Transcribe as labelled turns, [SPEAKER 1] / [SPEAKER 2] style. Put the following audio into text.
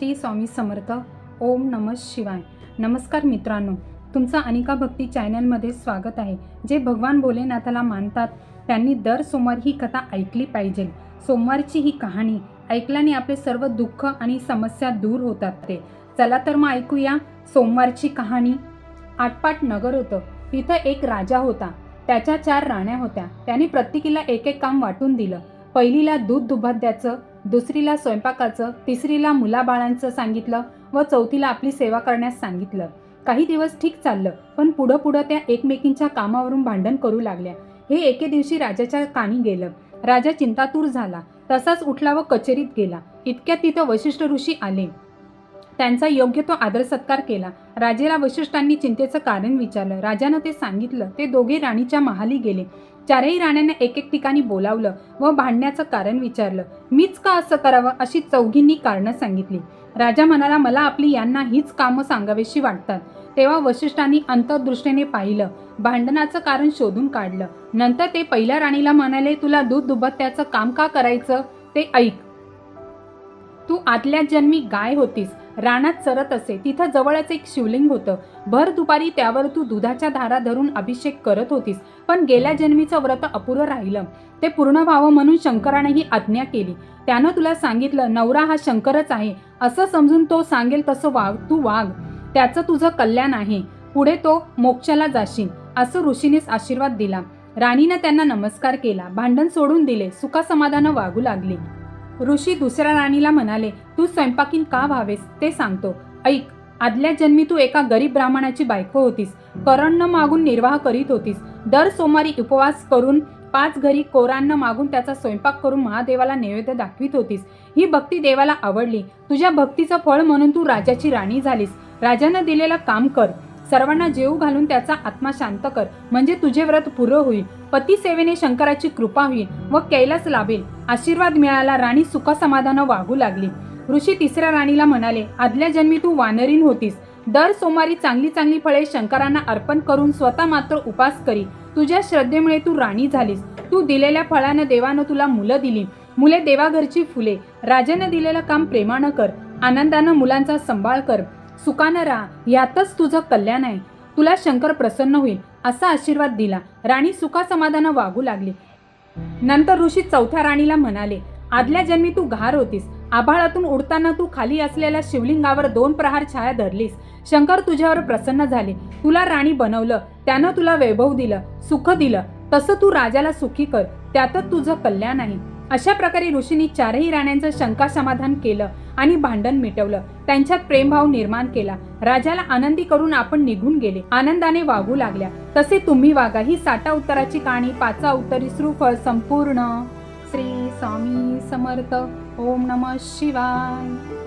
[SPEAKER 1] श्री स्वामी समर्थ. ओम नम शिवाय. नमस्कार मित्रांनो तुमचं अनिका भक्ती चॅनलमध्ये स्वागत आहे. जे भगवान भोलेनाथाला मानतात त्यांनी दर सोमवार ही कथा ऐकली पाहिजे. सोमवारची ही कहाणी ऐकल्याने आपले सर्व दुःख आणि समस्या दूर होतात ते. चला तर मग ऐकूया सोमवारची कहाणी. आटपाट नगर होतं. तिथं एक राजा होता. त्याच्या चार राण्या होत्या. त्याने प्रत्येकीला एक एक काम वाटून दिलं. पहिलीला दूध दुभत्याचं दुसरीला स्वयंपाकाचं तिसरीला मुलाबाळांचं सांगितलं व चौथीला आपली सेवा करण्यास सांगितलं. काही दिवस ठीक चाललं पण पुढं पुढं त्या एकमेकींच्या कामावरून भांडण करू लागल्या. हे एके दिवशी राजाच्या कानी गेलं. राजा चिंतातूर झाला. तसाच उठला व कचेरीत गेला. इतक्यात तिथं वशिष्ठ ऋषी आले. त्यांचा योग्य तो आदर सत्कार केला. राजेला वशिष्ठांनी चिंतेचं कारण विचारलं. राजानं ते सांगितलं. ते दोघे राणीच्या महाली गेले. चारही राण्यांना एक एक ठिकाणी बोलावलं व भांडण्याचं कारण विचारलं. मीच का असं करावं अशी चौघींनी कारणं सांगितली. राजा म्हणाला मला आपली यांना हीच कामं सांगावीशी वाटतात. तेव्हा वशिष्ठांनी अंतर्दृष्टीने पाहिलं. भांडणाचं कारण शोधून काढलं. नंतर ते पहिल्या राणीला म्हणाले तुला दूध दुभत्याचं काम का करायचं? ते ऐक. तू आदल्या जन्मी गाय होतीस. रानात चरत असे. तिथं जवळच एक शिवलिंग होतं. भर दुपारी त्यावर तू दुधाच्या धारा धरून अभिषेक करत होतीस. पण गेल्या जन्मीचं व्रत अपुरं राहिलं. ते पूर्ण व्हावं म्हणून शंकराने ही आज्ञा केली. त्यानं तुला सांगितलं नवरा हा शंकरच आहे. असं समजून तो सांगेल तसं वाग तू वाघ त्याचं तुझं कल्याण आहे. पुढे तो मोक्षाला जाशील. असं ऋषीनेच आशीर्वाद दिला. राणीनं त्यांना नमस्कार केला. भांडण सोडून दिले. सुखासमाधानं वागू लागली. ऋषी दुसऱ्या राणीला म्हणाले तू स्वयंपाकीन का व्हावेस? ते सांगतो. ऐक आदल्या जन्मी तू एका गरीब ब्राह्मणाची बायको होतीस. करण न मागून निर्वाह करीत होतीस. दर सोमवारी उपवास करून पाच घरी कोरांना मागून त्याचा स्वयंपाक करून महादेवाला नैवेद्य दाखवित होतीस. ही भक्ती देवाला आवडली. तुझ्या भक्तीचं फळ म्हणून तू राजाची राणी झालीस. राजानं दिलेलं काम कर. सर्वांना जेव घालून त्याचा आत्मा शांत कर म्हणजे तुझे व्रत पुरं होईल. पती सेवेने शंकराची कृपा होईल व कैलास लाभेल. आशीर्वाद मिळाला राणी सुखसमाधानं वागू लागली. ऋषी तिसऱ्या राणीला म्हणाले आदल्या जन्मी तू वानरीन होतीस. दर सोमवारी चांगली चांगली फळे शंकरांना अर्पण करून स्वतः मात्र उपास करी. तुझ्या श्रद्धेमुळे तू राणी झालीस. तू दिलेल्या फळानं देवानं तुला मुलं दिली. मुले देवाघरची फुले. राजानं दिलेलं काम प्रेमानं कर. आनंदानं मुलांचा सांभाळ कर. सुखानं राहा यातच तुझं कल्याण आहे. तुला शंकर प्रसन्न होईल असा आशीर्वाद दिला. राणी सुखासमाधानं वागू लागली. नंतर ऋषी चौथ्या राणीला म्हणाले आदल्या जन्मी तू घार होतीस. आभाळातून उडताना तू खाली असलेल्या शिवलिंगावर दोन प्रहार छाया धरलीस. शंकर तुझ्यावर प्रसन्न झाले. तुला राणी बनवलं. त्यानं तुला वैभव दिलं सुख दिलं. तसं तू राजाला सुखी कर. त्यातच तुझं कल्याण आहे. अशा प्रकारे ऋषींनी चारही राण्यांचं शंका समाधान केलं. आणि भांडण मिटवलं. त्यांच्यात प्रेमभाव निर्माण केला. राजाला आनंदी करून आपण निघून गेले. आनंदाने वागू लागल्या. तसे तुम्ही वागा. ही साठा उत्तराची कहाणी पाचा उत्तरी श्रुफळ संपूर्ण. श्री स्वामी समर्थ. ओम नम शिवाय.